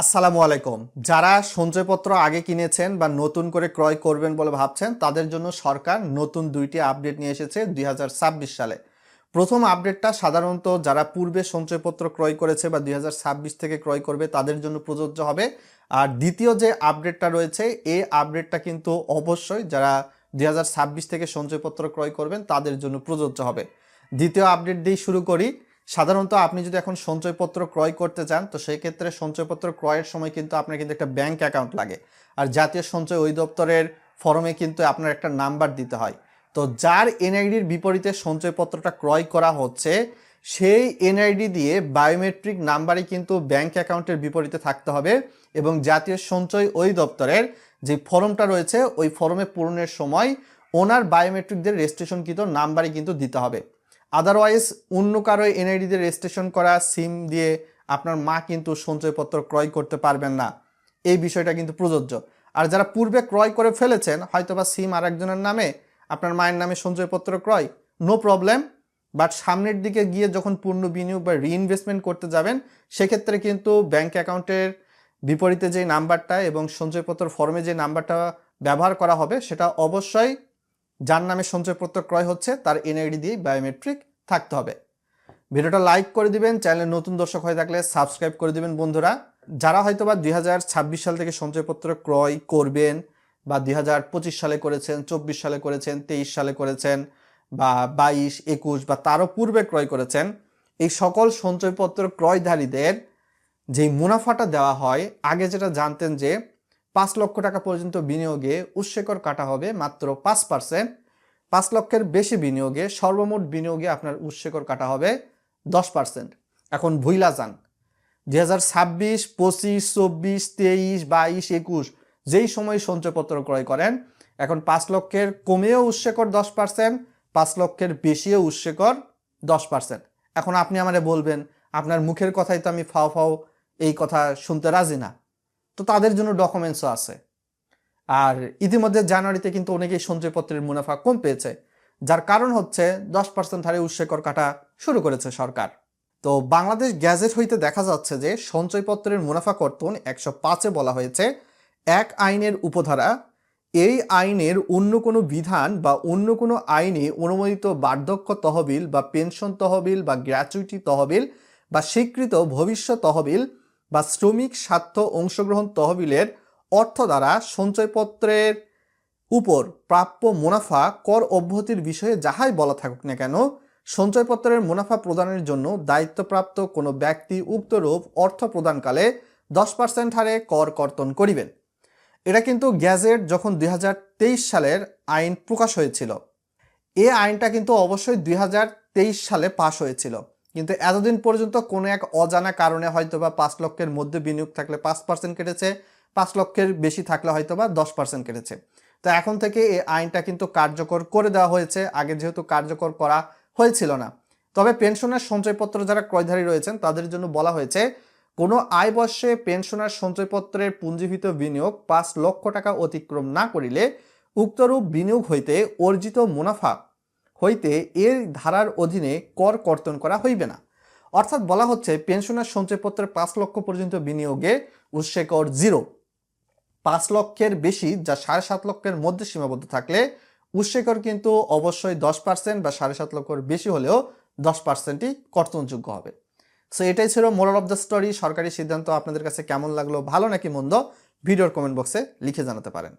আসসালামু আলাইকুম। যারা সঞ্চয়পত্র আগে কিনেছেন বা নতুন করে ক্রয় করবেন বলে ভাবছেন, তাদের জন্য সরকার নতুন দুইটি আপডেট নিয়ে এসেছে দুই হাজার ছাব্বিশ সালে। প্রথম আপডেটটা সাধারণত যারা পূর্বে সঞ্চয়পত্র ক্রয় করেছে বা দুই হাজার ছাব্বিশ থেকে ক্রয় করবে, তাদের জন্য প্রযোজ্য হবে। আর দ্বিতীয় যে আপডেটটা রয়েছে এই আপডেটটা কিন্তু অবশ্যই যারা দুই হাজার ছাব্বিশ থেকে সঞ্চয়পত্র ক্রয় করবেন, তাদের জন্য প্রযোজ্য হবে। দ্বিতীয় আপডেট দিয়ে শুরু করি। সাধারণত আপনি যদি এখন সঞ্চয়পত্র ক্রয় করতে চান, তো সেই ক্ষেত্রে সঞ্চয়পত্র ক্রয়ের সময় কিন্তু আপনার কিন্তু একটা ব্যাংক অ্যাকাউন্ট লাগে। আর জাতীয় সঞ্চয় অধিদপ্তরের ফর্মে কিন্তু আপনার একটা নাম্বার দিতে হয়। তো যার এনআইডির বিপরীতে সঞ্চয়পত্রটা ক্রয় করা হচ্ছে, সেই এনআইডি দিয়ে বায়োমেট্রিক নাম্বারই কিন্তু ব্যাংক অ্যাকাউন্টের বিপরীতে থাকতে হবে এবং জাতীয় সঞ্চয় ওই দপ্তরের যে ফর্মটা রয়েছে, ওই ফর্মে পূরণের সময় ওনার বায়োমেট্রিকদের রেজিস্ট্রেশনকৃত নাম্বারই কিন্তু দিতে হবে। আদারওয়াইজ অন্য কারও এনআইডিতে রেজিস্ট্রেশন করা সিম দিয়ে আপনার মা কিন্তু সঞ্চয়পত্র ক্রয় করতে পারবেন না। এই বিষয়টা কিন্তু প্রযোজ্য। আর যারা পূর্বে ক্রয় করে ফেলেছেন, হয়তোবা সিম আরেকজনের নামে আপনার মায়ের নামে সঞ্চয়পত্র ক্রয় নো প্রবলেম বাট সামনের দিকে গিয়ে যখন পূর্ণ বিনিয়োগ বা রিইনভেস্টমেন্ট করতে যাবেন, সেক্ষেত্রে কিন্তু ব্যাংক অ্যাকাউন্টের বিপরীতে যে নাম্বারটা এবং সঞ্চয়পত্র ফর্মে যে নাম্বারটা ব্যবহার করা হবে, সেটা অবশ্যই যার নামে সঞ্চয়পত্র ক্রয় হচ্ছে, তার এনআইডি দিয়ে বায়োমেট্রিক থাকতে হবে। ভিডিওটা লাইক করে দিবেন চ্যানেলে নতুন দর্শক হয়ে থাকলে সাবস্ক্রাইব করে দিবেন বন্ধুরা। যারা হয়তো বা দুই হাজার ছাব্বিশ সাল থেকে সঞ্চয়পত্র ক্রয় করবেন বা দুই হাজার পঁচিশ সালে করেছেন, চব্বিশ সালে করেছেন, তেইশ সালে করেছেন বা বাইশ, একুশ বা তারও পূর্বে ক্রয় করেছেন, এই সকল সঞ্চয়পত্র ক্রয়ধারীদের যেই মুনাফাটা দেওয়া হয়, আগে যেটা জানতেন যে পাঁচ লক্ষ টাকা পর্যন্ত বিনিয়োগে উৎসেকর কাটা হবে মাত্র পাঁচ পার্সেন্ট পাঁচ লক্ষের বেশি বিনিয়োগে, সর্বমোট বিনিয়োগে আপনার উৎসেকর কাটা হবে দশ পার্সেন্ট এখন ভুইলা যান। দুই হাজার ছাব্বিশ, পঁচিশ, চব্বিশ, তেইশ, বাইশ, একুশ, যেই সময় সঞ্চয়পত্র ক্রয় করেন, এখন পাঁচ লক্ষের কমেও উৎসেকর দশ পার্সেন্ট পাঁচ লক্ষের বেশিও উৎসেকর দশ পার্সেন্ট এখন আপনি আমারে বলবেন, আপনার মুখের কথাই তো আমি ফাও ফাও এই কথা শুনতে রাজি না। তো তাদের জন্য ডকুমেন্টসও আছে। আর ইতিমধ্যে জানুয়ারিতে কিন্তু অনেকেই সঞ্চয়পত্রের মুনাফা কম পেয়েছে, যার কারণ হচ্ছে দশ পার্সেন্ট হারে উৎসেকর কাটা শুরু করেছে সরকার। তো বাংলাদেশ গ্যাজেট হইতে দেখা যাচ্ছে যে সঞ্চয়পত্রের মুনাফা কর্তন একশো পাঁচে বলা হয়েছে, এক আইনের উপধারা, এই আইনের অন্য কোনো বিধান বা অন্য কোনো আইনে অনুমোদিত বার্ধক্য তহবিল বা পেনশন তহবিল বা গ্র্যাচুইটি তহবিল বা স্বীকৃত ভবিষ্যৎ তহবিল বা শ্রমিক স্বার্থ অংশগ্রহণ তহবিলের অর্থ দ্বারা সঞ্চয়পত্রের উপর প্রাপ্য মুনাফা কর অব্যাহতির বিষয়ে যাহাই বলা থাকুক না কেন, সঞ্চয়পত্রের মুনাফা প্রদানের জন্য দায়িত্বপ্রাপ্ত কোনো ব্যক্তি উক্তরূপ অর্থ প্রদানকালে দশ পার্সেন্ট হারে কর কর্তন করিবেন। এটা কিন্তু গ্যাজেট যখন দুই হাজার তেইশ সালের আইন প্রকাশ হয়েছিল। এ আইনটা কিন্তু অবশ্যই দুই হাজার তেইশ সালে পাশ হয়েছিল। কিন্তু এতদিন পর্যন্ত কোনো এক অজানা কারণে হয়তো বা পাঁচ লক্ষের মধ্যে বিনিয়োগ থাকলে পাঁচ পার্সেন্ট কেটেছে, পাঁচ লক্ষের বেশি থাকলে হয়তো বা দশ পার্সেন্ট কেটেছে। তো এখন থেকে এই আইনটা কিন্তু কার্যকর করে দেওয়া হয়েছে, আগে যেহেতু কার্যকর করা হয়েছিল না। তবে পেনশনের সঞ্চয়পত্র যারা ক্রয়ধারী রয়েছেন, তাদের জন্য বলা হয়েছে, কোনো আয় বর্ষে পেনশনার সঞ্চয়পত্রের পুঞ্জীভূত বিনিয়োগ পাঁচ লক্ষ টাকা অতিক্রম না করিলে উক্তরূপ বিনিয়োগ হইতে অর্জিত মুনাফা হইতে এর ধারার অধীনে কর কর্তন করা হইবে না। অর্থাৎ বলা হচ্ছে, পেনশনের সঞ্চয়পত্রের পাঁচ লক্ষ পর্যন্ত বিনিয়োগে উৎসে কর জিরো। পাঁচ লক্ষের বেশি যা সাড়ে সাত লক্ষের মধ্যে সীমাবদ্ধ থাকলে উৎসেকর কিন্তু অবশ্যই দশ পার্সেন্ট বা সাড়ে সাত লক্ষের বেশি হলেও দশ পার্সেন্টই কর্তনযোগ্য হবে। সো এটাই ছিল মোরাল অফ দ্য স্টোরি সরকারি সিদ্ধান্ত আপনাদের কাছে কেমন লাগল, ভালো নাকি মন্দ, ভিডিওর কমেন্ট বক্সে লিখে জানাতে পারেন।